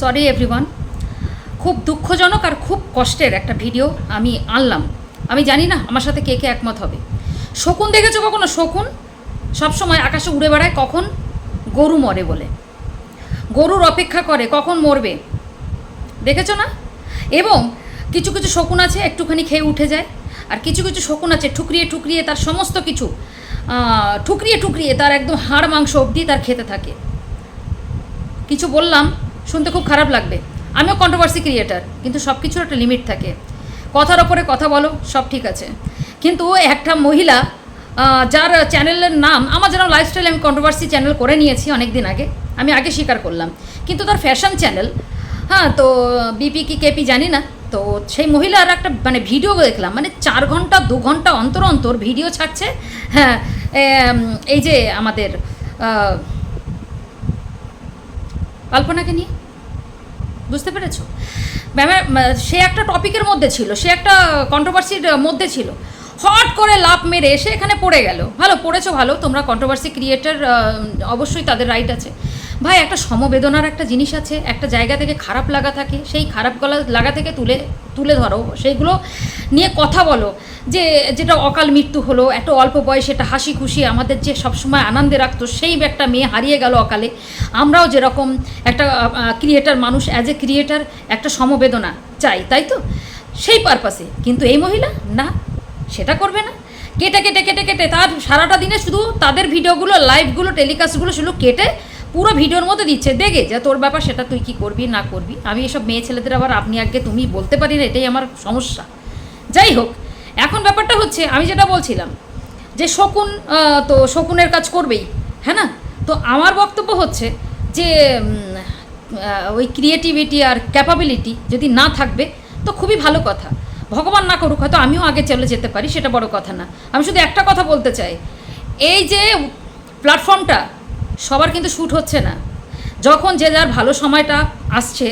Sorry everyone খুব দুঃখজনক আর খুব কষ্টের একটা ভিডিও আমি আনলাম। আমি জানি না আমার সাথে কে কে একমত হবে। শকুন দেখেছ কখনো? শকুন সবসময় আকাশে উড়ে বেড়ায়, কখন? গরু মরে বলে। গরুর অপেক্ষা করে, কখন মরবে? দেখেছ না? এবং কিছু কিছু শকুন আছে, একটুখানি খেয়ে উঠে যায়, আর কিছু কিছু শকুন আছে, ঠুকরিয়ে ঠুকরিয়ে তার সমস্ত কিছু ঠুকরিয়ে ঠুকরিয়ে তার একদম হাড় মাংস অবধি তার খেতে থাকে। কিছু বললাম শুনতে খুব খারাপ লাগবে। আমিও কন্ট্রোভার্সি ক্রিয়েটার কিন্তু সব কিছুর একটা লিমিট থাকে। কথার ওপরে কথা বলো, সব ঠিক আছে। কিন্তু একটা মহিলা যার চ্যানেলের নাম, আমার যেন লাইফস্টাইল আমি কন্ট্রোভার্সি চ্যানেল করে নিয়েছি অনেক দিন আগে, আমি আগে স্বীকার করলাম। কিন্তু তার ফ্যাশন চ্যানেল হ্যাঁ তো বিপি কি কেপি জানি না, তো সেই মহিলার একটা মানে ভিডিও দেখলাম মানে চার ঘণ্টা, দু ঘণ্টা অন্তর অন্তর ভিডিও ছাড়ছে হ্যাঁ এই যে আমাদের কল্পনাকে নিয়ে? বুঝতে পেরেছ? ম্যামের সে একটা টপিকের মধ্যে ছিল, সে একটা কন্ট্রোভার্সির মধ্যে ছিল। হট করে লাভ মেরে এসে এখানে পড়ে গেল। ভালো, পড়েছো ভালো, তোমরা কন্ট্রোভার্সি ক্রিয়েটার অবশ্যই তাদের রাইট আছে। ভাই, একটা সমবেদনার একটা জিনিস আছে, একটা জায়গা থেকে খারাপ লাগা থাকে, সেই খারাপ গলা লাগা থেকে তুলে তুলে ধরো, সেইগুলো নিয়ে কথা বলো, যে, যেটা অকাল মৃত্যু হলো এত অল্প বয়সে একটা হাসি খুশি আমাদের যে সবসময় আনন্দে রাখতো, সেই একটা মেয়ে হারিয়ে গেল অকালে। আমরাও যেরকম একটা ক্রিয়েটার মানুষ অ্যাজ এ ক্রিয়েটার একটা সমবেদনা চাই, তাই তো? সেই পারপাসে কিন্তু এই মহিলা, না, সেটা করবে না। কেটে কেটে কেটে কেটে, তার সারাটা দিনে শুধু তাদের ভিডিওগুলো লাইভগুলো টেলিকাস্টগুলো শুধু কেটে পুরো ভিডিওর মধ্যে দিচ্ছে, দেখে যে তোর ব্যাপার, সেটা তুই কি করবি, না করবি? আমি এসব মেয়ে ছেলেদের আবার আপনি আগে তুমি বলতে পারি না, এটাই আমার সমস্যা। যাই হোক, এখন ব্যাপারটা হচ্ছে, আমি যেটা বলছিলাম, যে শকুন তো শকুনের কাজ করবেই হ্যাঁ না? তো আমার বক্তব্য হচ্ছে যে ওই ক্রিয়েটিভিটি আর ক্যাপাবিলিটি যদি না থাকবে, তো খুবই ভালো কথা। ভগবান না করুক, হয়তো আমিও আগে চলে যেতে পারি, সেটা বড় কথা না। আমি শুধু একটা কথা বলতে চাই, এই যে প্ল্যাটফর্মটা সবার কিন্তু শ্যুট হচ্ছে না। যখন যে যার ভালো সময়টা আসছে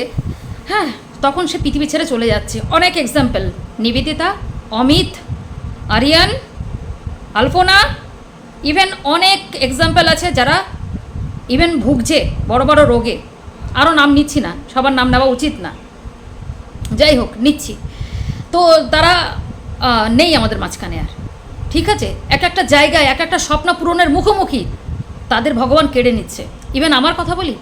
হ্যাঁ তখন সে পৃথিবী ছেড়ে চলে যাচ্ছে। অনেক এক্সাম্পল নিবেদিতা, অমিত, আরিয়ান, আলপনা ইভেন অনেক এক্সাম্পল আছে যারা ইভেন ভুগছে, বড় বড় রোগে। আরও নাম নিচ্ছি না, সবার নাম নেওয়া উচিত না। যাই হোক, নিচ্ছি। তো তারা নেই আমাদের মাঝখানে আর। ঠিক আছে? এক একটা জায়গায়, এক একটা স্বপ্ন পূরণের মুখোমুখি। তাদের ভগবান কেড়ে নিচ্ছে। ইভেন আমার কথা বলি?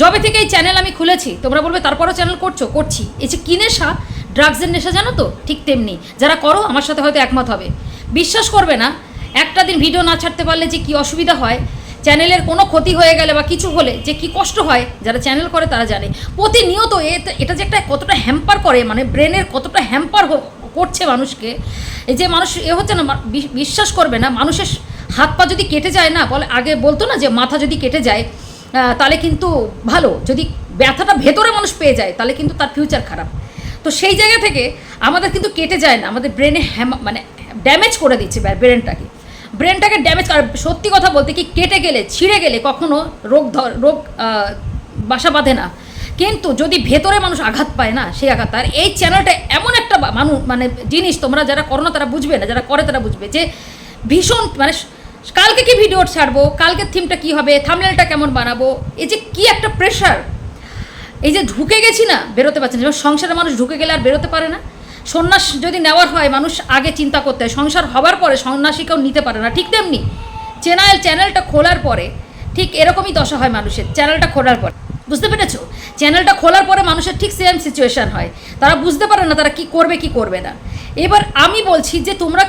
যবে থেকে এই চ্যানেল আমি খুলেছি, তোমরা বলবে, তারপরও চ্যানেল করছ? করছি। এই যে কি নেশা ড্রাগসের নেশা, জানো তো? ঠিক তেমনি। যারা করো, আমার সাথে হয়তো একমত হবে। বিশ্বাস করবে না, একটা দিন ভিডিও না ছাড়তে পারলে যে কি অসুবিধা হয় চ্যানেলের কোনো ক্ষতি হয়ে গেলে বা কিছু হলে যে কি কষ্ট হয়, যারা চ্যানেল করে তারা জানে। প্রতিনিয়ত এটা যে একটা কতটা হ্যাম্পার করে মানে ব্রেনের কতটা হ্যাম্পার করছে মানুষকে, এই যে মানুষ, এ হচ্ছে না বিশ্বাস করবে না, মানুষের হাত পা যদি কেটে যায় না, বলে আগে বলতো না যে মাথা যদি কেটে যায় তাহলে কিন্তু ভালো। যদি ব্যথাটা ভেতরে মানুষ পেয়ে যায়, তাহলে কিন্তু তার ফিউচার খারাপ। তো সেই জায়গা থেকে আমাদের কিন্তু কেটে যায় না, আমাদের ব্রেনে হ্যাম মানে ড্যামেজ করে দিচ্ছে ব্রেনটাকে ব্রেনটাকে ড্যামেজ আর সত্যি কথা বলতে কি, কেটে গেলে, ছিঁড়ে গেলে কখনো রোগ ধর, রোগ বাসা বাঁধে না। কিন্তু যদি ভেতরে মানুষ আঘাত পায় না, সেই আঘাত। আর এই চ্যানেলটা এমন একটা মানুষ মানে জিনিস তোমরা যারা করো না তারা বুঝবে না, যারা করে তারা বুঝবে যে ভীষণ মানে কালকে কি ভিডিও ছাড়বো? কালকের থিমটা কি হবে? থামনেলটা কেমন বানাবো? এই যে কি একটা প্রেশার এই যে ঢুকে গেছি না, বেরোতে পারছে না। সংসারে মানুষ ঢুকে গেলে আর বেরোতে পারে না। সন্ন্যাস যদি নেওয়ার হয়, মানুষ আগে চিন্তা করতে হয়। সংসার হবার পরে সন্ন্যাসীকেও নিতে পারে না। ঠিক তেমনি চ্যানেল চ্যানেলটা খোলার পরে ঠিক এরকমই দশা হয় মানুষের। চ্যানেলটা খোলার পরে। বুঝতে পেরেছ? চ্যানেলটা খোলার পরে মানুষের ঠিক সেম সিচুয়েশান হয়। তারা বুঝতে পারে না তারা কি করবে কি করবে না। এবার আমি বলছি যে তোমরা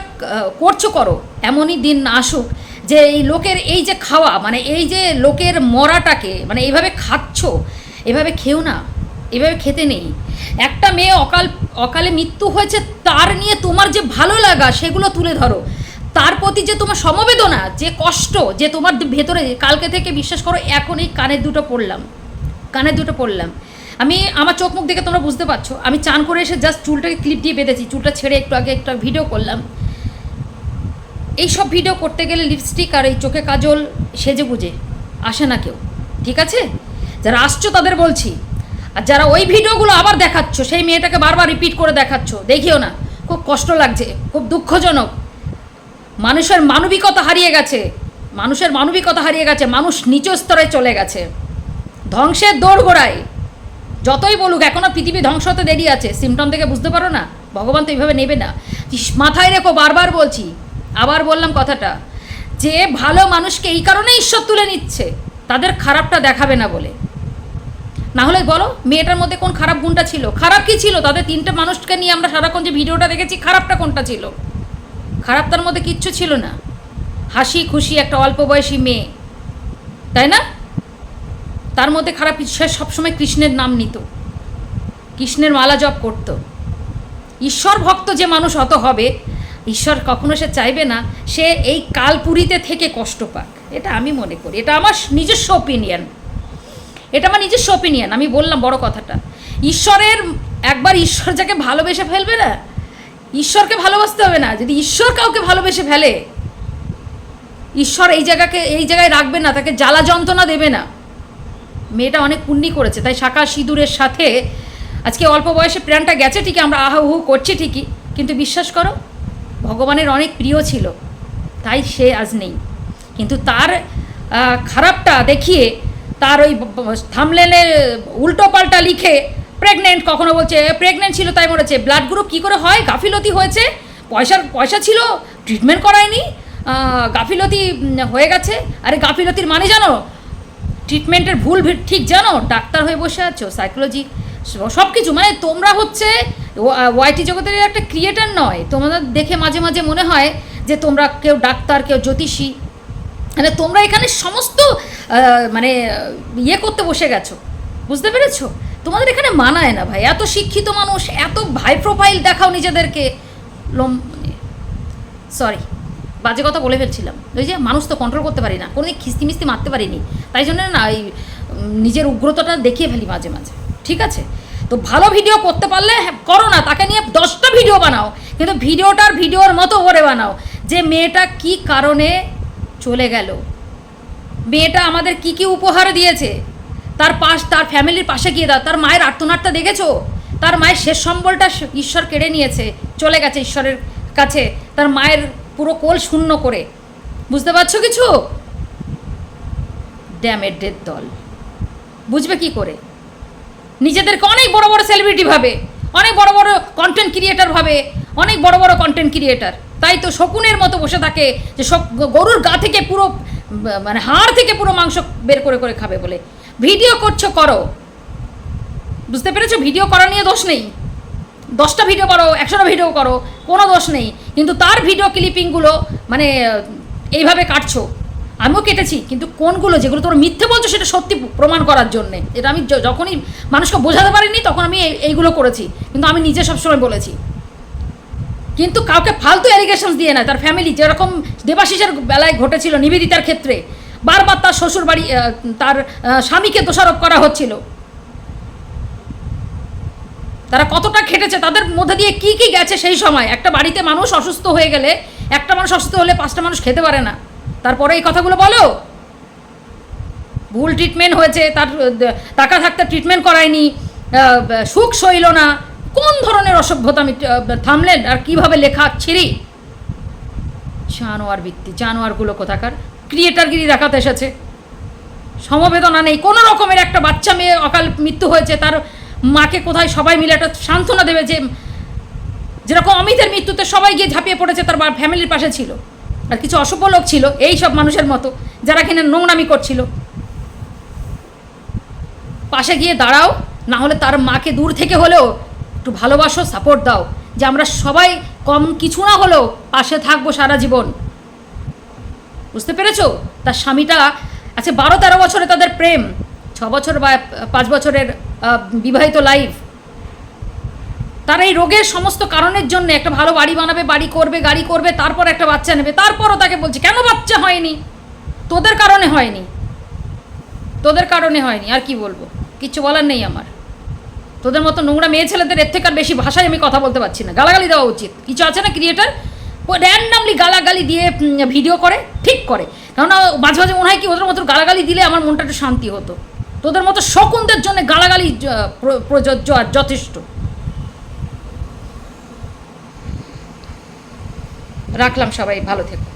করছ করো, এমনই দিন আসুক যে এই লোকের এই যে খাওয়া মানে এই যে লোকের মরাটাকে মানে এইভাবে খাচ্ছ, এভাবে খেও না, এভাবে খেতে নেই। একটা মেয়ে অকাল, অকালে মৃত্যু হয়েছে, তার নিয়ে তোমার যে ভালো লাগা, সেগুলো তুলে ধরো। তার প্রতি যে তোমার সমবেদনা, যে কষ্ট, যে তোমার ভেতরে, কালকে থেকে বিশ্বাস করো, এখন এই কানের দুটো পড়লাম, কানের দুটো পড়লাম। আমি আমার চোখ মুখ দেখে তোমরা বুঝতে পারছ। আমি চান করে এসে জাস্ট চুলটাকে ক্লিপ দিয়ে বেঁধেছি। চুলটা ছেড়ে একটু আগে একটু ভিডিও করলাম। এই সব ভিডিও করতে গেলে লিপস্টিক আর এই চোখে কাজল সেজে বুঝে আসে না কেউ। ঠিক আছে? যারা আসছো তাদের বলছি। আর যারা ওই ভিডিওগুলো আবার দেখাচ্ছ, সেই মেয়েটাকে বারবার রিপিট করে দেখাচ্ছ, দেখিও না। খুব কষ্ট লাগছে, খুব দুঃখজনক। মানুষের মানবিকতা হারিয়ে গেছে। মানুষের মানবিকতা হারিয়ে গেছে। মানুষ নিচ স্তরে চলে গেছে। ধ্বংসের দৌড় গোড়ায় যতই বলুক এখনও পৃথিবী ধ্বংস হতে দেরি আছে। সিমটম থেকে বুঝতে পারো না? ভগবান তো এইভাবে নেবে না। মাথায় রেখো, বারবার বলছি। আবার বললাম কথাটা। যে ভালো মানুষকে এই কারণে ঈশ্বর তুলে নিচ্ছে, তাদের খারাপটা দেখাবে না বলে। না হলে বলো, মেয়েটার মধ্যে কোন খারাপ গুণটা ছিল? খারাপ কি ছিল? তাদের তিনটে মানুষকে নিয়ে আমরা সারাক্ষণ যে ভিডিওটা দেখেছি, খারাপটা কোনটা ছিল? খারাপ তার মধ্যে কিচ্ছু ছিল না। হাসি খুশি একটা অল্প বয়সী মেয়ে। তাই না? তার মধ্যে খারাপ সে সবসময় কৃষ্ণের নাম নিত। কৃষ্ণের মালা জপ করত। ঈশ্বর ভক্ত যে মানুষ অত হবে, ঈশ্বর কখনো সে চাইবে না, সে এই কালপুরিতে থেকে কষ্ট পাক। এটা আমি মনে করি। এটা আমার নিজস্ব ওপিনিয়ন এটা আমার নিজস্ব ওপিনিয়ন আমি বললাম বড় কথাটা। ঈশ্বরের একবার ঈশ্বর যাকে ভালোবেসে ফেলবে না, ঈশ্বরকে ভালোবাসতে হবে না। যদি ঈশ্বর কাউকে ভালোবেসে ফেলে, ঈশ্বর এই জায়গাকে এই জায়গায় রাখবে না, তাকে জ্বালা যন্ত্রণা দেবে না। মেয়েটা অনেক পুণ্যি করেছে, তাই শাখা সিঁদুরের সাথে আজকে অল্প বয়সে প্রাণটা গেছে ঠিকই, আমরা আহা উহু করছি ঠিকই, কিন্তু বিশ্বাস করো, ভগবানের অনেক প্রিয় ছিল, তাই সে আজ নেই। কিন্তু তার খারাপটা দেখিয়ে তার ওই থামলেনে উল্টো পাল্টা লিখে প্রেগনেন্ট কখনো বলছে প্রেগনেন্ট ছিল তাই মরেছে ব্লাড গ্রুপ কী করে হয়? গাফিলতি হয়েছে? পয়সার পয়সা ছিল? ট্রিটমেন্ট করায়নি? গাফিলতি হয়ে গেছে? আরে গাফিলতির মানে জানো ট্রিটমেন্টের ভুল ঠিক জানো? ডাক্তার হয়ে বসে আছো সাইকোলজি সব কিছু মানে তোমরা হচ্ছে ওয়াইটি জগতের একটা ক্রিয়েটার নয়। তোমাদের দেখে মাঝে মাঝে মনে হয় যে তোমরা কেউ ডাক্তার, কেউ জ্যোতিষী। মানে তোমরা এখানে সমস্ত মানে ইয়ে করতে বসে গেছো। বুঝতে পেরেছ? তোমাদের এখানে মানায় না ভাই। এত শিক্ষিত মানুষ, এত ভাই প্রোফাইল দেখাও নিজেদেরকে। লম সরি বাজে কথা বলে ফেলছিলাম। ওই যে মানুষ তো কন্ট্রোল করতে পারি না কোনোদিন খিস্তি মিস্তি মারতে পারিনি। তাই জন্য না এই নিজের উগ্রতাটা দেখিয়ে ফেলি মাঝে মাঝে ঠিক আছে? তো ভালো ভিডিও করতে পারলে হ্যাঁ, করো না তাকে নিয়ে দশটা ভিডিও বানাও কিন্তু ভিডিওটার ভিডিওর মতো করে বানাও যে মেয়েটা কি কারণে চলে গেল মেয়েটা আমাদের কি কি উপহার দিয়েছে তার পাশ তার ফ্যামিলির পাশে গিয়ে দাও তার মায়ের আর্তনাটটা দেখেছ? তার মায়ের শেষ সম্বলটা ঈশ্বর কেড়ে নিয়েছে চলে গেছে ঈশ্বরের কাছে তার মায়ের পুরো কোল শূন্য করে। বুঝতে পারছ কিছু? ড্যামের দল বুঝবে কি করে? নিজেদেরকে অনেক বড় বড় সেলিব্রিটি ভাবে, অনেক বড় বড় কন্টেন্ট ক্রিয়েটার ভাবে, অনেক বড় বড় কন্টেন্ট ক্রিয়েটার তাই তো শকুনের মতো বসে থাকে যে সব গরুর গা থেকে পুরো মানে হাড় থেকে পুরো মাংস বের করে করে খাবে বলে। ভিডিও করছ, করো। বুঝতে পেরেছ? ভিডিও করা নিয়ে দোষ নেই। দশটা ভিডিও করো, একশোটা ভিডিও করো, কোনো দোষ নেই। কিন্তু তার ভিডিও ক্লিপিংগুলো মানে এইভাবে কাটছো। আমিও কেটেছি, কিন্তু কোনগুলো, যেগুলো তোর মিথ্যে বলছো, সেটা সত্যি প্রমাণ করার জন্যে। এটা আমি যখনই মানুষকে বোঝাতে পারিনি, তখন আমি এই- এইগুলো করেছি। কিন্তু আমি নিজে সবসময় বলেছি। কিন্তু কাউকে ফালতু অ্যালিগেশনস দিয়ে না তার ফ্যামিলি যেরকম দেবাশিসের বেলায় ঘটেছিল নিবেদিতার ক্ষেত্রে, বারবার তার শ্বশুর বাড়ি তার স্বামীকে দোষারোপ করা হচ্ছিল। তারা কতটা খেটেছে, তাদের মধ্যে দিয়ে কি কি গেছে সেই সময়? একটা বাড়িতে মানুষ অসুস্থ হয়ে গেলে, একটা মানুষ অসুস্থ হলে পাঁচটা মানুষ খেতে পারে না। তারপরে এই কথাগুলো বলো? ভুল ট্রিটমেন্ট হয়েছে, তার, টাকা থাকতে ট্রিটমেন্ট করায়নি সুখ সইল না। কোন ধরনের অসভ্যতা আমি থামলেন? আর কীভাবে লেখা ছিঁড়ি? জানোয়ার বৃত্তি জানোয়ারগুলো কোথাকার? ক্রিয়েটারগিরি দেখাতে এসেছে। সমবেদনা নেই। কোনো রকমের একটা বাচ্চা মেয়ে অকাল মৃত্যু হয়েছে, তার মাকে কোথায় সবাই মিলে একটা সান্ত্বনা দেবে যে, যেরকম অমিতের মৃত্যুতে সবাই গিয়ে ঝাঁপিয়ে পড়েছে, তার ফ্যামিলির পাশে ছিল। আর কিছু অসভ্য লোক ছিল, এই সব মানুষের মতো, যারা কিনা নোংরামি করছিল। পাশে গিয়ে দাঁড়াও, না হলে তার মাকে দূর থেকে হলেও একটু ভালোবাসো সাপোর্ট দাও। যে আমরা সবাই কম কিছু না হলেও পাশে থাকব সারা জীবন। বুঝতে পেরেছ? তার স্বামীটা আছে বারো তেরো বছরে তাদের প্রেম, ছ বছর বা, পাঁচ বছরের বিবাহিত লাইফ তারা এই রোগের সমস্ত কারণের জন্য একটা ভালো বাড়ি বানাবে, বাড়ি করবে, গাড়ি করবে, তারপর একটা বাচ্চা নেবে। তারপরও তাকে বলছে, কেন বাচ্চা হয়নি? তোদের কারণে হয়নি। তোদের কারণে হয়নি, আর কি বলব? কিচ্ছু বলার নেই আমার। তোদের মতো নোংরা মেয়ে ছেলেদের এর থেকে আর বেশি ভাষায় আমি কথা বলতে পারছি না। গালাগালি দেওয়া উচিত। কিছু আছে না ক্রিয়েটার র্যান্ডামলি গালাগালি দিয়ে ভিডিও করে, ঠিক করে। কেননা মাঝে মাঝে মনে হয় কি, ওদের মতো গালাগালি দিলে আমার মনটা একটু শান্তি হতো। তোদের মতো শকুনদের জন্য গালাগালি প্রযোজ্য আর যথেষ্ট। রাখলাম সবাই ভালো থেকো।